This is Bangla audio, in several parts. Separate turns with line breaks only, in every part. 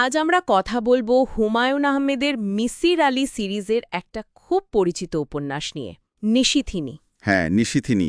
আজ আমরা কথা বলব হুমায়ুন আহমেদের মিসির আলী সিরিজের একটা খুব পরিচিত উপন্যাস নিয়ে। নিশিথিনী।
হ্যাঁ নিশিথিনী।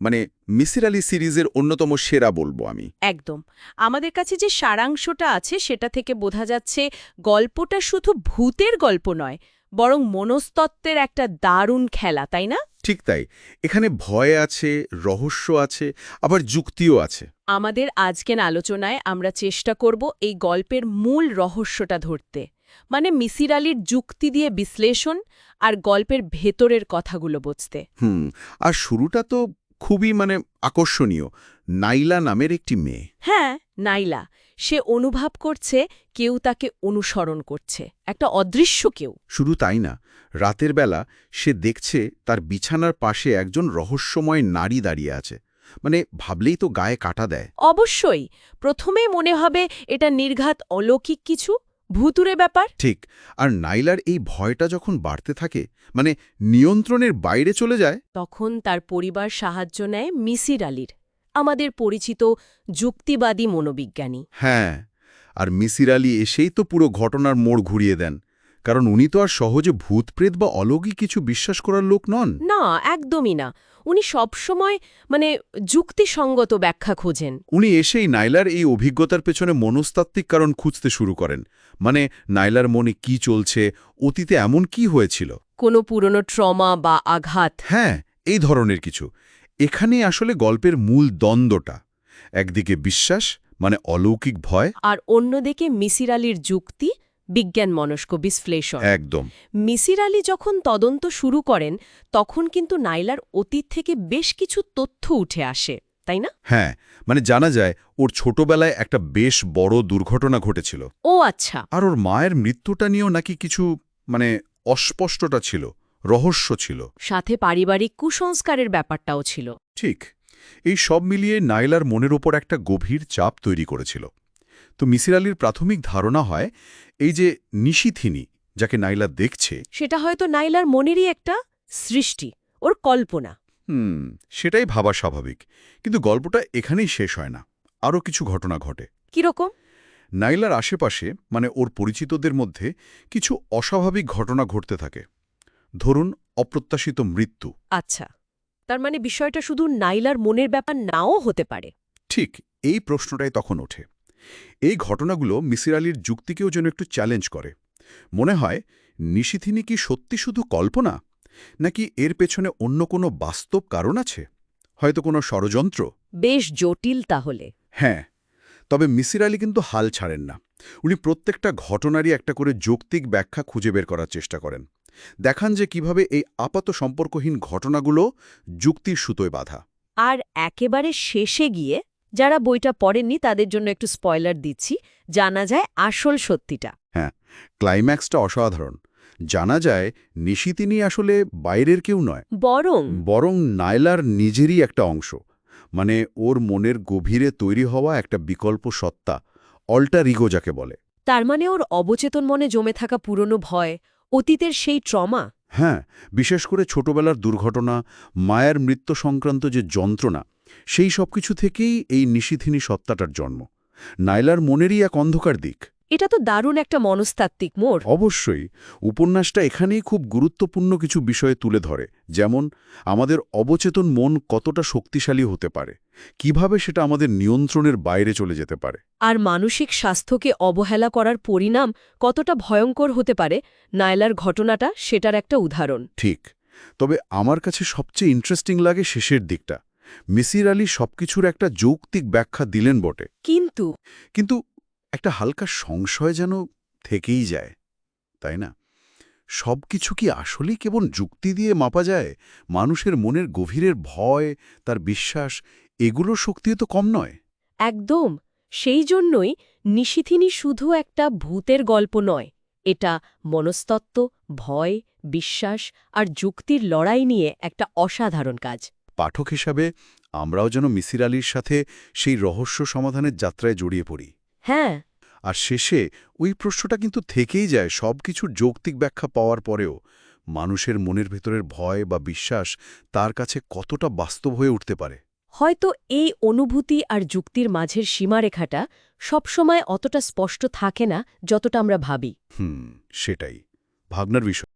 মানে মিসির আলী সিরিজের অন্যতম সেরা বলব আমি।
একদম। আমাদের কাছে যে সারাংশটা আছে সেটা থেকে বোঝা যাচ্ছে গল্পটা শুধু ভূতের গল্প নয় বরং মনস্তত্ত্বের একটা দারুণ খেলা তাই না?
ঠিক তাই। এখানে ভয় আছে রহস্য আছে আবার যুক্তিও আছে।
আমাদের আজকের আলোচনায় আমরা চেষ্টা করব এই গল্পের মূল রহস্যটা ধরতে। মানে মিসির আলীর যুক্তি দিয়ে বিশ্লেষণ আর গল্পের ভেতরের কথাগুলো বুঝতে।
হুম আর শুরুটা তো খুবই মানে আকর্ষণীয়। নাইলা নামের একটি মেয়ে।
হ্যাঁ নাইলা সে অনুভব করছে কেউ তাকে অনুসরণ করছে একটা অদৃশ্য কেউ।
শুধু তাই না রাতের বেলা সে দেখছে তার বিছানার পাশে একজন রহস্যময় নারী দাঁড়িয়ে আছে মানে ভাবলেই তো গায়ে কাটা দেয়।
অবশ্যই প্রথমে মনে হবে এটা নির্ঘাত অলৌকিক কিছু ভুতুরে ব্যাপার।
ঠিক আর নাইলার এই ভয়টা যখন বাড়তে থাকে মানে নিয়ন্ত্রণের বাইরে চলে যায়।
তখন তার পরিবার সাহায্য নেয় মিসির আলীর। আমাদের পরিচিত যুক্তিবাদী মনোবিজ্ঞানী।
হ্যাঁ আর মিসির আলী এসেই তো পুরো ঘটনার মোড় ঘুরিয়ে দেন কারণ উনি তো আর সহজে ভূতপ্রেত বা অলৌকিক কিছু বিশ্বাস করার লোক নন।
না একদমই না। উনি সবসময় মানে যুক্তিসঙ্গত ব্যাখ্যা খোঁজেন।
উনি এসেই নাইলার এই অভিজ্ঞতার পেছনে মনস্তাত্ত্বিক কারণ খুঁজতে শুরু করেন। মানে নাইলার মনে কি চলছে অতীতে এমন কি হয়েছিল?
কোনো পুরনো ট্রমা বা আঘাত?
হ্যাঁ এই ধরনের কিছু। এখানে আসলে গল্পের মূল দ্বন্দ্বটা একদিকে বিশ্বাস মানে অলৌকিক ভয়
আর অন্যদিকে মিসির আলীর যুক্তি বিজ্ঞান মনস্ক বিশ্লেষণ।
একদম।
মিসির আলী যখন তদন্ত শুরু করেন তখন কিন্তু নাইলার অতীত থেকে বেশ কিছু তথ্য উঠে আসে তাই না?
হ্যাঁ মানে জানা যায় ওর ছোটবেলায় একটা বেশ বড় দুর্ঘটনা ঘটেছিল।
ও আচ্ছা।
আর ওর মায়ের মৃত্যুটা নিয়েও নাকি কিছু মানে অস্পষ্টটা ছিল। রহস্য ছিল।
সাথে পারিবারিক কুসংস্কারের ব্যাপারটাও ছিল।
ঠিক। এই সব মিলিয়ে নাইলার মনের ওপর একটা গভীর চাপ তৈরি করেছিল। তো মিসির আলীর প্রাথমিক ধারণা হয় এই যে নিশিথিনী যাকে নাইলা দেখছে
সেটা হয়তো নাইলার মনেরই একটা সৃষ্টি ওর কল্পনা।
হুম সেটাই ভাবা স্বাভাবিক। কিন্তু গল্পটা এখানেই শেষ হয় না। আরও কিছু ঘটনা ঘটে।
কীরকম?
নাইলার আশেপাশে মানে ওর পরিচিতদের মধ্যে কিছু অস্বাভাবিক ঘটনা ঘটতে থাকে। ধরুন অপ্রত্যাশিত মৃত্যু।
আচ্ছা তার মানে বিষয়টা শুধু নাইলার মনের ব্যাপার নাও হতে পারে।
ঠিক এই প্রশ্নটাই তখন ওঠে। এই ঘটনাগুলো মিসির আলীর যুক্তিকেও যেন একটু চ্যালেঞ্জ করে। মনে হয় নিশিথিনী কি সত্যি শুধু কল্পনা? নাকি এর পেছনে অন্য কোনো বাস্তব কারণ আছে? হয়তো কোনো ষড়যন্ত্র?
বেশ জটিল তাহলে।
হ্যাঁ তবে মিসির আলী কিন্তু হাল ছাড়েন না। উনি প্রত্যেকটা ঘটনারই একটা করে যৌক্তিক ব্যাখ্যা খুঁজে বের করার চেষ্টা করেন। দেখান যে কীভাবে এই আপাত সম্পর্কহীন ঘটনাগুলো যুক্তির সুতোয় বাঁধা।
আর একেবারে শেষে গিয়ে যারা বইটা পড়েননি তাদের জন্য একটু স্পয়লার দিচ্ছি জানা যায় আসল সত্যিটা।
হ্যাঁ ক্লাইম্যাক্সটা অসাধারণ। জানা যায় নিশিতিনি আসলে বাইরের কেউ নয়।
বরং
বরং নাইলার নিজেরই একটা অংশ। মানে ওর মনের গভীরে তৈরি হওয়া একটা বিকল্প সত্তা অল্টার ইগো যাকে বলে।
তার মানে ওর অবচেতন মনে জমে থাকা পুরনো ভয় অতীতের সেই ট্রমা?
হ্যাঁ বিশেষ করে ছোটবেলার দুর্ঘটনা, মায়ের মৃত্যু সংক্রান্ত যে যন্ত্রণা, সেই সব কিছু থেকেই এই নিশিথিনী সত্তাটার জন্ম। নাইলার মনেরই এক অন্ধকার দিক।
এটা তো দারুণ একটা মনস্তাত্ত্বিক মোড়।
অবশ্যই উপন্যাসটা এখানেই খুব গুরুত্বপূর্ণ কিছু বিষয়ে তুলে ধরে যেমন আমাদের অবচেতন মন কতটা শক্তিশালী হতে পারে কীভাবে সেটা আমাদের নিয়ন্ত্রণের বাইরে চলে যেতে পারে।
আর মানসিক স্বাস্থ্যকে অবহেলা করার পরিণাম কতটা ভয়ঙ্কর হতে পারে নায়লার ঘটনাটা সেটার একটা উদাহরণ।
ঠিক তবে আমার কাছে সবচেয়ে ইন্টারেস্টিং লাগে শেষের দিকটা। মিসির আলী সবকিছুর একটা যৌক্তিক ব্যাখ্যা দিলেন বটে।
কিন্তু
কিন্তু একটা হালকা সংশয় যেন থেকেই যায় তাই না? সব কিছু কি আসলেই কেবল যুক্তি দিয়ে মাপা যায়? মানুষের মনের গভীরের ভয় তার বিশ্বাস এগুলো শক্তিও তো কম নয়।
একদম। সেই জন্যই নিশিথিনী শুধু একটা ভূতের গল্প নয় এটা মনস্তত্ত্ব ভয় বিশ্বাস আর যুক্তির লড়াই নিয়ে একটা অসাধারণ কাজ।
পাঠক হিসাবে আমরাও যেন মিসির আলীর সাথে সেই রহস্য সমাধানের যাত্রায় জড়িয়ে পড়ি।
হ্যাঁ।
আর শেষে ওই প্রশ্নটা কিন্তু থেকেই যায় সব কিছুর যৌক্তিক ব্যাখ্যা পাওয়ার পরেও। মানুষের মনের ভেতরের ভয় বা বিশ্বাস তার কাছে কতটা বাস্তব হয়ে উঠতে পারে?
হয়তো এই অনুভূতি আর যুক্তির মাঝের সীমারেখাটা সবসময় অতটা স্পষ্ট থাকে না যতটা আমরা ভাবি।
হুম সেটাই। ভাবনার বিষয়।